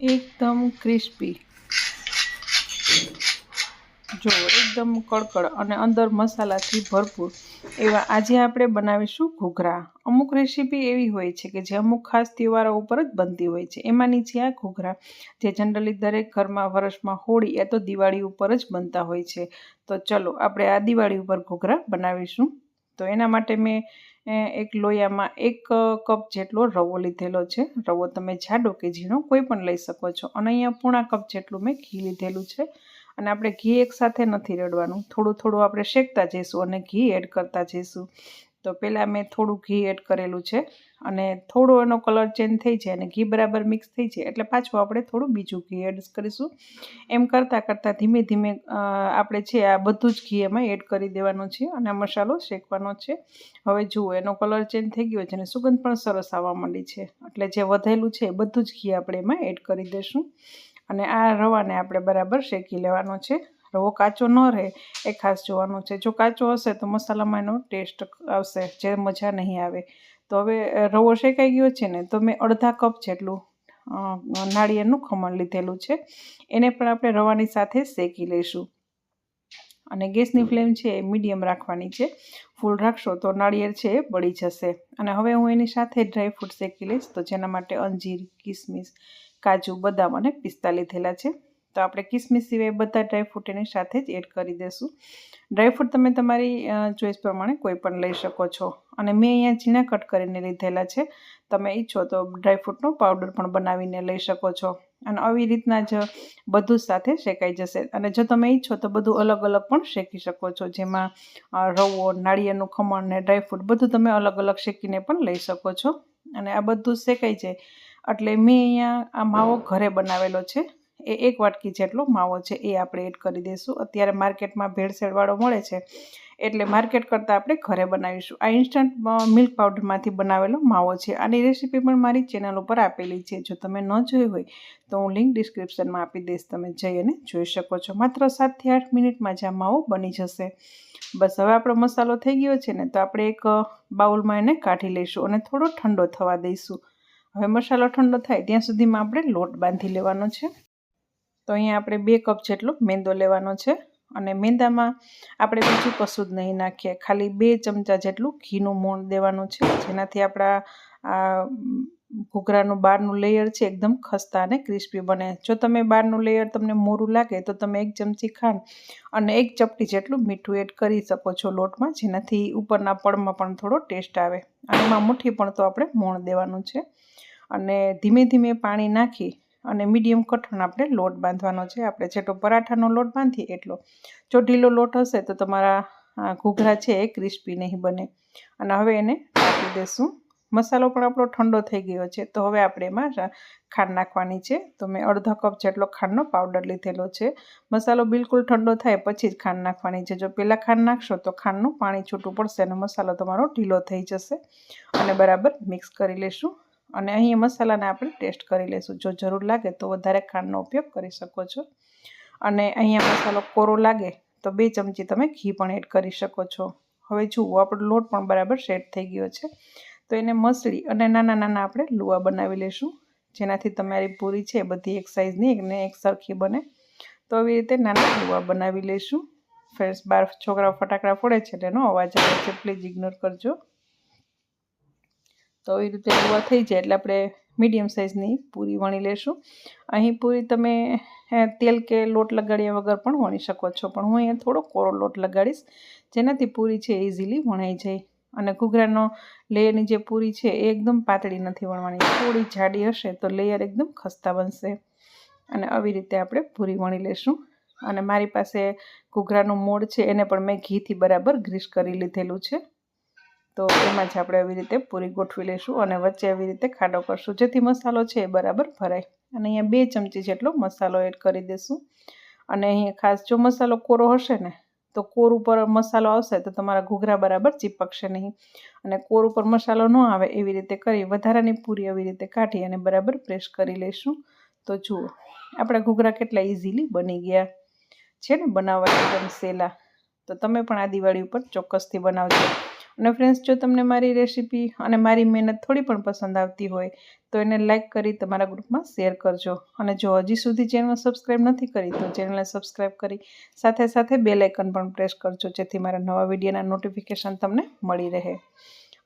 એકદમ ક્રિસ્પી જો, એકદમ કડકડ અને અંદર મસાલાથી ભરપૂર. એવા આજે આપણે બનાવીશું ઘૂઘરા. અમુક રેસીપી એવી હોય છે કે જે અમુક ખાસ તહેવારો ઉપર જ બનતી હોય છે. એમાંની છે આ ઘૂઘરા, જે જનરલી દરેક ઘરમાં વર્ષમાં હોળી એ તો દિવાળી ઉપર જ બનતા હોય છે. તો ચલો, આપણે આ દિવાળી ઉપર ઘૂઘરા બનાવીશું. તો એના માટે મેં એક લોયામાં એક કપ જેટલો રવો લીધેલો છે. રવો તમે જાડો કે ઝીણો કોઈ પણ લઈ શકો છો. અને અહીંયા પૂણા કપ જેટલું મેં ઘી લીધેલું છે. અને આપણે ઘી એકસાથે નથી રેડવાનું. થોડું થોડું આપણે શેકતા જઈશું અને ઘી એડ કરતા જઈશું. તો પહેલાં મેં થોડું ઘી એડ કરેલું છે અને થોડો એનો કલર ચેન્જ થઈ જાય અને ઘી બરાબર મિક્સ થઈ જાય એટલે પાછું આપણે થોડું બીજું ઘી એડ કરીશું. એમ કરતાં કરતાં ધીમે ધીમે આપણે છે આ બધું જ ઘી એમાં એડ કરી દેવાનું છે અને મસાલો શેકવાનો છે. હવે જુઓ, એનો કલર ચેન્જ થઈ ગયો છે અને સુગંધ પણ સરસ આવવા માંડી છે. એટલે જે વધેલું છે બધું જ ઘી આપણે એમાં એડ કરી દઈશું અને આ રવાને આપણે બરાબર શેકી લેવાનો છે. રવો કાચો ન રહે એ ખાસ જોવાનું છે. જો કાચો હશે તો મસાલામાં એનો ટેસ્ટ આવશે, જે મજા નહીં આવે. તો હવે રવો શેકાઈ ગયો છે ને, તો મેં અડધા કપ જેટલું નાળિયેરનું ખમણ લીધેલું છે. એને પણ આપણે રવાની સાથે શેકી લઈશું. અને ગેસની ફ્લેમ છે એ મીડિયમ રાખવાની છે. ફૂલ રાખશો તો નાળિયેર છે એ બળી જશે. અને હવે હું એની સાથે ડ્રાયફ્રૂટ શેકી લઈશ. તો જેના માટે અંજીર, કિસમિસ, કાજુ, બદામ અને પિસ્તા લીધેલા છે. તો આપણે કિસમિસ સિવાય બધા ડ્રાયફ્રૂટ એની સાથે જ એડ કરી દઈશું ડ્રાયફ્રૂટ તમે તમારી ચોઈસ પ્રમાણે કોઈ પણ લઈ શકો છો. અને મેં અહીંયા ઝીણા કટ કરીને લીધેલા છે. તમે ઈચ્છો તો ડ્રાયફ્રૂટનો પાવડર પણ બનાવીને લઈ શકો છો. અને આવી રીતના જ બધું સાથે શેકાઈ જશે. અને જો તમે ઈચ્છો તો બધું અલગ અલગ પણ શેકી શકો છો. જેમાં રવો, નાળિયેરનું ખમણ ને ડ્રાયફ્રૂટ બધું તમે અલગ અલગ શેકીને પણ લઈ શકો છો. અને આ બધું શેકાઈ જાય. એટલે મેં અહીંયા આ માવો ઘરે બનાવેલો છે. એ એક વાટકી જેટલો માવો છે એ આપણે એડ કરી દઈશું. અત્યારે માર્કેટમાં ભેળસેળવાળો મળે છે એટલે માર્કેટ કરતાં આપણે ઘરે બનાવીશું. આ ઇન્સ્ટન્ટ મિલ્ક પાવડરમાંથી બનાવેલો માવો છે. આની રેસીપી પણ મારી ચેનલ ઉપર આપેલી છે. જો તમે ન જોઈ હોય તો હું લિંક ડિસ્ક્રિપ્શનમાં આપી દઈશ. તમે જઈ અને જોઈ શકો છો. માત્ર સાતથી આઠ મિનિટમાં જ આ માવો બની જશે. બસ હવે આપણો મસાલો થઈ ગયો છે ને તો આપણે એક બાઉલમાં એને કાઢી લઈશું અને થોડો ઠંડો થવા દઈશું. હવે મસાલો ઠંડો થાય ત્યાં સુધીમાં આપણે લોટ બાંધી લેવાનો છે. તો અહીંયા આપણે બે કપ જેટલો મેંદો લેવાનો છે અને મેંદામાં આપણે બીજું કશું જ નહીં નાખીએ. ખાલી બે ચમચા જેટલું ઘીનું મોણ દેવાનું છે. જેનાથી આપણા, આ, ઘૂઘરાનું બહારનું લેયર છે, એકદમ ખસ્તા અને ક્રિસ્પી બને. જો તમે બહારનું લેયર તમને મોરું લાગે, તો તમે એક ચમચી ખાંડ અને એક ચપટી જેટલું મીઠું એડ કરી શકો છો લોટમાં, જેનાથી ઉપરના પળમાં પણ થોડો ટેસ્ટ આવે. અને એમાં મુઠ્ઠી પણ તો આપણે મોણ દેવાનું છે. અને ધીમે ધીમે પાણી નાખી અને મીડિયમ કઠણ આપણે લોટ બાંધવાનો છે. આપણે જેટલો પરાઠાનો લોટ બાંધીએ એટલો. જો ઢીલો લોટ હશે તો તમારા ઘૂઘરા છે એ ક્રિસ્પી નહીં બને. અને હવે એને ઢાંકી દઈશું મસાલો પણ આપણો ઠંડો થઈ ગયો છે. તો હવે આપણે એમાં ખાંડ નાખવાની છે. તો મેં અડધો કપ જેટલો ખાંડનો પાવડર લીધેલો છે. મસાલો બિલકુલ ઠંડો થાય પછી જ ખાંડ નાખવાની છે. જો પહેલાં ખાંડ નાખશો તો ખાંડનું પાણી છૂટું પડશે અને મસાલો તમારો ઢીલો થઈ જશે. અને બરાબર મિક્સ કરી લઈશું અને અહીં મસાલાને આપણે ટેસ્ટ કરી લઈશું. જો જરૂર લાગે તો વધારે ખાંડનો ઉપયોગ કરી શકો છો. અને અહીંયા મસાલો કોરો લાગે તો બે ચમચી તમે ઘી પણ એડ કરી શકો છો. હવે જુઓ, આપણો લોટ પણ બરાબર સેટ થઈ ગયો છે. તો એને મસળી અને નાના નાના આપણે લુવા બનાવી લઈશું. જેનાથી તમારી પૂરી છે બધી એક સાઇઝની એકને એક સરખી બને. તો આવી રીતે નાના લુવા બનાવી લઈશું. ફ્રેશ બાર છોકરાઓ ફટાકડા ફોડે છે એનો અવાજ આવે છે પ્લીઝ ઇગ્નોર કરજો. તો એ રીતે લુવા થઈ જાય એટલે આપણે મીડિયમ સાઇઝની પૂરી વણી લેશું. અહીં પૂરી તમે તેલ કે લોટ લગાડ્યા વગર પણ વણી શકો છો. પણ હું અહીંયા થોડો કોરો લોટ લગાડીશ, જેનાથી પૂરી છે ઇઝીલી વણાઈ જાય. અને ઘૂઘરાનો લેયરની જે પૂરી છે એ એકદમ પાતળી નથી વણવાની. થોડી જાડી હશે તો લેયર એકદમ ખસ્તા બનશે. અને આવી રીતે આપણે પૂરી વણી લેશું. અને મારી પાસે ઘૂઘરાનું મોડ છે, એને પણ મેં ઘીથી બરાબર ગ્રીસ કરી લીધેલું છે. તો એમાં જ આપણે આવી રીતે પૂરી ગોઠવી લઈશું અને વચ્ચે આવી રીતે ખાડો કરશું. જેથી મસાલો છે એ બરાબર ભરાય. અને અહીંયા બે ચમચી જેટલો મસાલો એડ કરી દઈશું અને અહીંયા ખાસ જો મસાલો કોરો હશે ને, તો કોર ઉપર મસાલો આવશે તો તમારા ઘૂઘરા બરાબર ચીપકશે નહીં. અને કોર ઉપર મસાલો ન આવે એવી રીતે કરી વધારાની પૂરી આવી રીતે કાઢી અને બરાબર પ્રેસ કરી લઈશું. તો જુઓ, આપણા ઘૂઘરા કેટલા ઇઝીલી બની ગયા છે ને બનાવવા એકદમ સેલા. તો તમે પણ આ દિવાળી ઉપર ચોક્કસથી બનાવજો. અને ફ્રેન્ડ્સ જો તમને મારી રેસીપી અને મારી મહેનત થોડી પણ પસંદ આવતી હોય, તો એને લાઇક કરી તમારા ગ્રુપમાં શેર કરજો. અને જો હજી સુધી ચેનલ સબસ્ક્રાઈબ નથી કરી, તો ચેનલને સબસ્ક્રાઈબ કરી, સાથે સાથે બે લાઇકન પણ પ્રેસ કરજો, જેથી મારા નવા વિડીયોના નોટિફિકેશન તમને મળી રહે.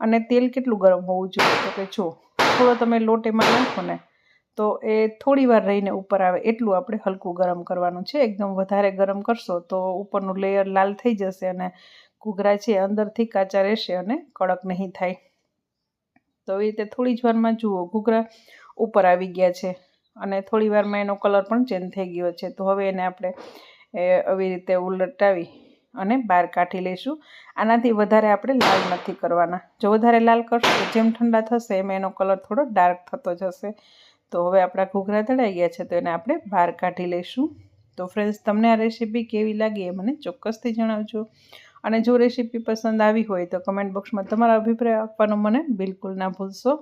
અને તેલ કેટલું ગરમ હોવું જોઈએ? તો કે જો, થોડો તમે લોટ એમાં નાખો ને, તો એ થોડી વાર રહીને ઉપર આવે, એટલું આપણે હલકું ગરમ કરવાનું છે. એકદમ વધારે ગરમ કરશો તો ઉપરનું લેયર લાલ થઈ જશે અને ઘૂઘરા છે અંદરથી કાચા રહેશે અને કડક નહીં થાય. તો એ રીતે થોડી જ વારમાં જુઓ, ઘૂઘરા ઉપર આવી ગયા છે અને થોડી વારમાં એનો કલર પણ ચેન્જ થઈ ગયો છે. તો હવે એને આપણે આવી રીતે ઉલટાવી અને બહાર કાઢી લઈશું. આનાથી વધારે આપણે લાલ નથી કરવાના. જો વધારે લાલ કરશો તો જેમ ઠંડા થશે એમ એનો કલર થોડો ડાર્ક થતો જશે. તો હવે આપણા ઘૂઘરા તળાઈ ગયા છે તો એને આપણે બહાર કાઢી લઈશું. તો ફ્રેન્ડ્સ તમને આ રેસીપી કેવી લાગી એ મને ચોક્કસથી જણાવજો. અને જો રેસીપી પસંદ આવી હોય તો કમેન્ટ બોક્સમાં તમારા અભિપ્રાય આપવાનો મને બિલકુલ ના ભૂલશો.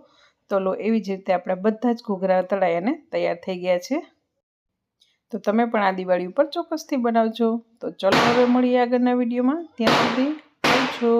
તો લો, એવી જ રીતે આપણા બધા જ ઘૂઘરા તળાઈ અને તૈયાર થઈ ગયા છે. તો તમે પણ આ દિવાળી ઉપર ચોક્કસથી બનાવજો. તો ચલો, હવે મળીએ આગળના વિડીયોમાં. ત્યાં સુધી આવજો.